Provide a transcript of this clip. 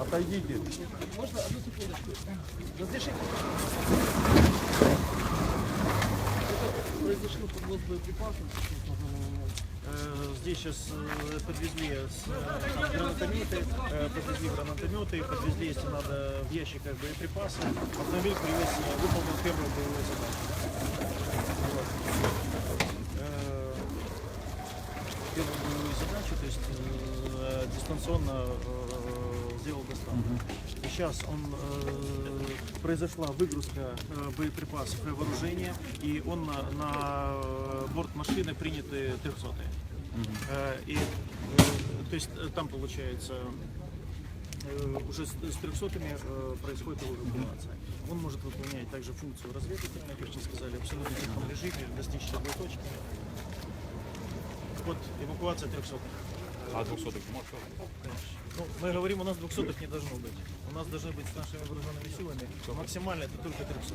Отойдите. Можно одну секундочку? Разрешите? Произошло подвоз боеприпасов. Э, Здесь сейчас подвезли с, э, гранатометы, э, подвезли гранатометы, подвезли, если надо, в ящиках боеприпасы. Автомобиль привез, э, выполнил первую боевую задачу. Э, Первую боевую задачу, то есть э, дистанционно э, И сейчас он э, произошла выгрузка э, боеприпасов и вооружения, и он на, на э, борт машины приняты 300 Э, И, э, то есть э, там получается э, уже с, с 300 э, происходит его эвакуация. Он может выполнять также функцию разведывательной, как вы сказали, в абсолютно тихом режиме, достичь любой точки. Вот эвакуация 300. А 200 ты можешь? Ну, мы говорим, у нас 200 не должно быть. У нас должны быть с нашими вооруженными силами максимально это только 300.